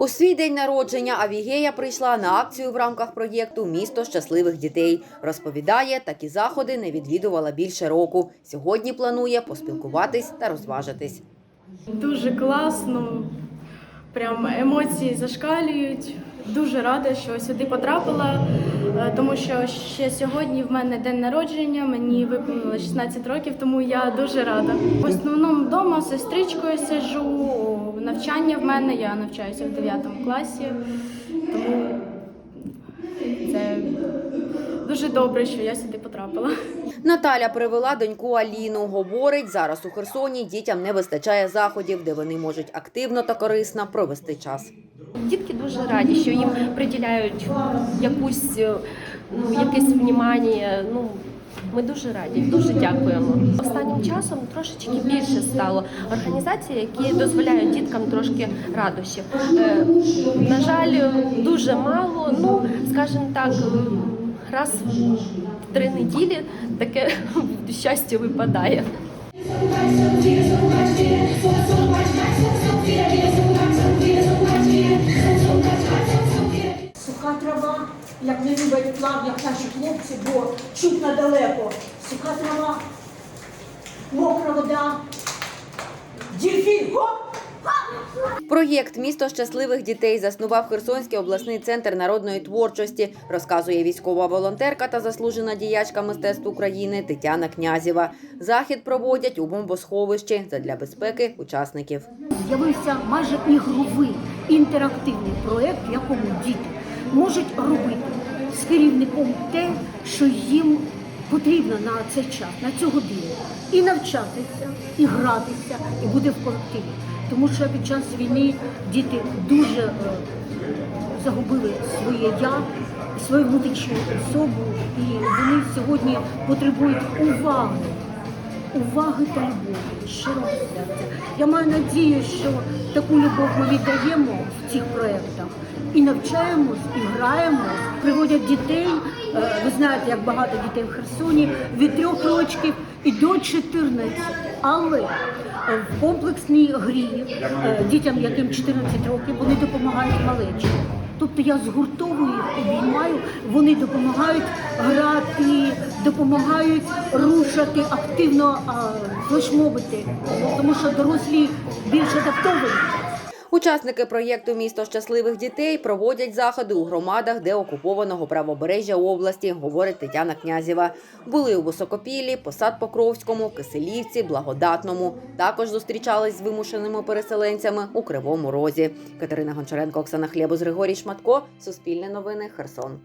У свій день народження Авігея прийшла на акцію в рамках проєкту Місто щасливих дітей. Розповідає, такі заходи не відвідувала більше року. Сьогодні планує поспілкуватись та розважитись. Дуже класно, прям емоції зашкалюють. Дуже рада, що сюди потрапила, е, тому що ще сьогодні в мене день народження, мені виповнило 16 років, тому я дуже рада. В основному вдома з сестричкою сиджу, навчання в мене, я навчаюся в 9 класі, тому це дуже добре, що я сюди потрапила. Наталя привела доньку Аліну. Говорить, зараз у Херсоні дітям не вистачає заходів, де вони можуть активно та корисно провести час. Дітки дуже раді, що їм приділяють якусь ну, якесь внімання. Ну ми дуже раді, дуже дякуємо. Останнім часом трошечки більше стало організацій, які дозволяють діткам трошки радощів. Е, на жаль, дуже мало. Ну скажімо так, раз в три неділі таке щастя випадає. Плав, як наші хлопці, бо чутно далеко. Суха трава, мокра вода, дільфін, гоп! Проєкт Місто щасливих дітей заснував Херсонський обласний центр народної творчості, розказує військова волонтерка та заслужена діячка мистецтв України Тетяна Князєва. Захід проводять у бомбосховищі задля безпеки учасників. з'явився майже ігровий інтерактивний проєкт, в якому діти можуть робити з керівником те, що їм потрібно на цей час, на цю годину. І навчатися, і гратися, і бути в колективі. Тому що під час війни діти дуже е, загубили своє я, свою внутрішню особу, і вони сьогодні потребують уваги уваги та любові, щирого серця. Я маю надію, що таку любов ми віддаємо в цих проєктах і навчаємось, і граємо, приводять дітей. е, Ви знаєте, як багато дітей в Херсоні від трьох років і до 14. Але е, в комплексній грі е, дітям, яким 14 років, вони допомагають малечі. Тобто я згуртовую їх, обіймаю, вони допомагають грати, допомагають рушати, активно флешмобити, тому що дорослі більш адаптовані. Учасники проєкту Місто щасливих дітей проводять заходи у громадах деокупованого правобережжя області, говорить Тетяна Князєва. Були у Високопіллі, Посад Покровському, Киселівці, Благодатному. Також зустрічались з вимушеними переселенцями у Кривому Розі. Катерина Гончаренко, Оксана Хлєбус, Григорій Шматко. Суспільне новини. Херсон.